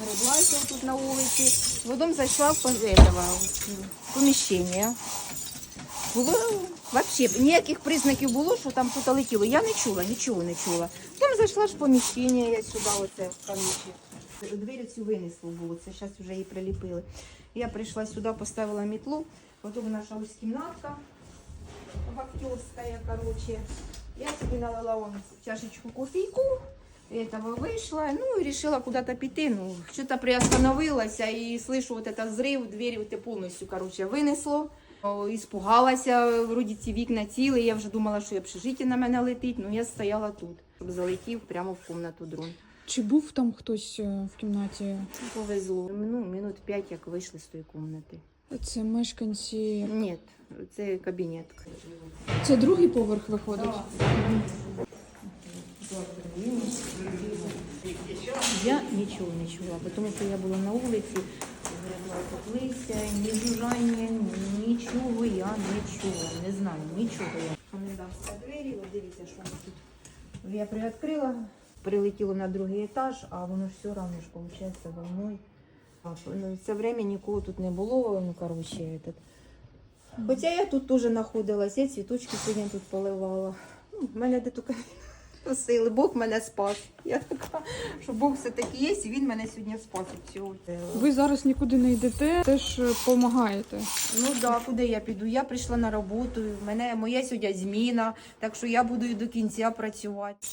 Греблася тут на вулиці. Потім зайшла в в поміщення. Було взагалі ніяких признаків було, що там щось летіло. Я не чула, нічого не чула. Потім зайшла ж в поміщення, я сюди оце коротше. Двері цю винесло було, це зараз вже її приліпили. Я прийшла сюди, поставила мітлу, потім наша ось кімнатка вахтерская, короче. Я себе налила вон чашечку кофейку, этого вышла, ну и решила куда-то пойти, ну, что-то приостановилась, и слышу вот это взрыв, двери вот полностью, короче, вынесло. О, Іспугалася, вроді ці вікна ціли, я вже думала, що і общежиття на мене летить, ну я стояла тут, щоб залетів прямо в кімнату дрон. Чи був там хтось е, в кімнаті? Повезло. Ну, минут п'ять, як вийшли з тої кімнати. Це мешканці. Ні, це кабінет. Це другий поверх виходить. Я нічого не чула, тому що я була на вулиці, гребла тут ні жужжання, нічого я не чула, не знаю, нічого я. Комендантська двері, от дивіться, що ми тут. Я приоткрила, прилетіло на другий етаж, а воно ж все одно ж виходить волною. Ну, Це время нікого тут не було, ну коротше, этот. Хоча я тут теж знаходилась, я цвіточки сьогодні тут поливала. Ну, в мене де тільки сили, Бог мене спас. Я така, що Бог все-таки є, і він мене сьогодні спас від цього. Ви зараз нікуди не йдете, теж допомагаєте. Ну так, да, куди я піду? Я прийшла на роботу, в мене моя сьогодні зміна, так що я буду і до кінця працювати.